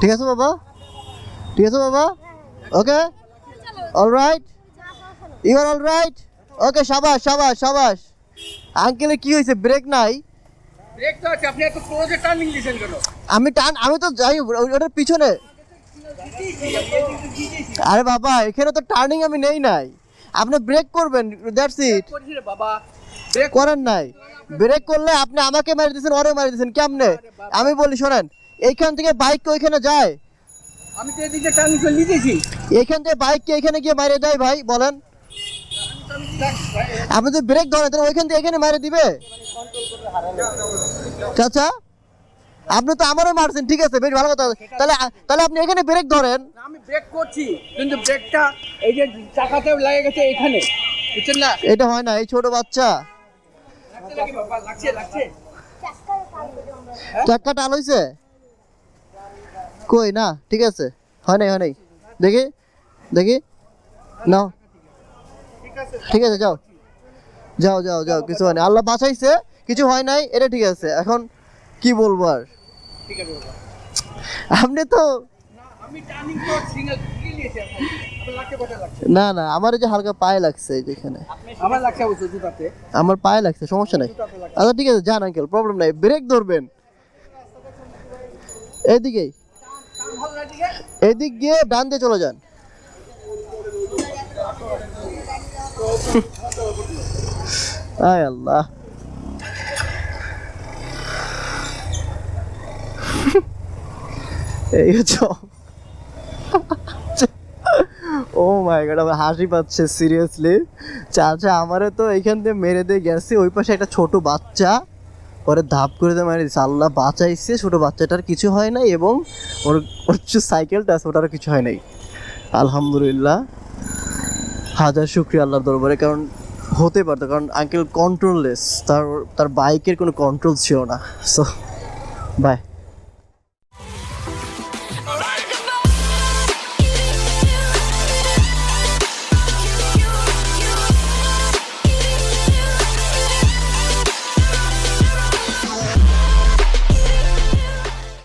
ঠিক আছে বাবা? ঠিক আছে বাবা? Okay alright you are alright okay সাবাস সাবাস সাবাস। আঙ্কেলের কি হয়েছে? ব্রেক নাই? ব্রেক তো আছে আপনি এত ক্লোজে টার্নিং দিয়েছেন কেন? আমি টান আমি তো যাই ওটার পিছনে। আরে বাবা এখানে তো টার্নিং আমি নেই নাই। আপনি ব্রেক করবেন দ্যাটস ইট বাবা। করেন নাই। ব্রেক করলে আপনি আমাকে মারি দিয়েছেন ওরে মারি দিয়েছেন কেমনে? আমি বলি শোনেন এইখান থেকে বাইক ওইখানে যায়? আমি তো এদিকে টার্নিং করে নিতেছি। এইখান থেকে বাইক কি এখানে গিয়ে মারে দেয় ভাই বলেন। আপনি যদি ব্রেক ধরেন তাহলে ওইখান থেকে এখানে মারে দিবে? চাচা আপনি তো আমারও মারছেন ঠিক আছে বেশ ভালো কথা। তাহলে তাহলে আপনি এখানে ব্রেক ধরেন। আমি ব্রেক করছি কিন্তু ব্রেকটা এই যে চাকাতেও লাগে গেছে এখানে বুঝছেন না? এটা হয় না এই ছোট বাচ্চা। চাক্কা টাল হয়েছে কই না ঠিক আছে। হয় নাই হয় নাই। দেখি দেখি। নাও। ঠিক আছে যাও। যাও যাও যাও কিছু হয় না আল্লাহ বাঁচাইছে কিছু হয় নাই এটা ঠিক আছে। এখন কি বলব আর? আপনি তো আমি টার্নিং সিঙ্গেল না না আমার যে হালকা পায়ে লাগছে এই যে এখানে। আমার লাগছে অবশ্য জুতাতে। আমার পায়ে লাগছে সমস্যা নাই। আচ্ছা ঠিক আছে যান আঙ্কেল প্রবলেম নাই। ব্রেক ধরবেন। এদিকেই এদিক গিয়ে ডান দিয়ে চলে যান। আয় আল্লাহ। এই হচ্ছে ও মাই গড আমার হাসি পাচ্ছে সিরিয়াসলি চাচা, আমারে তো এইখান থেকে মেরে দিয়ে গেছে, ওই পাশে একটা ছোট বাচ্চা। পরে ধাপ করে দিয়ে মারি আল্লাহ বাঁচাইছে, ছোট বাচ্চাটার কিছু হয় নাই এবং ওর ওর সাইকেলটা আছে, ওটারও কিছু হয় নাই। আলহামদুলিল্লাহ। হাজার শুক্রিয়া আল্লাহর দরবারে, কারণ হতে পারতো, কারণ আঙ্কেল কন্ট্রোললেস তার তার বাইকের কোনো কন্ট্রোল ছিল না। So by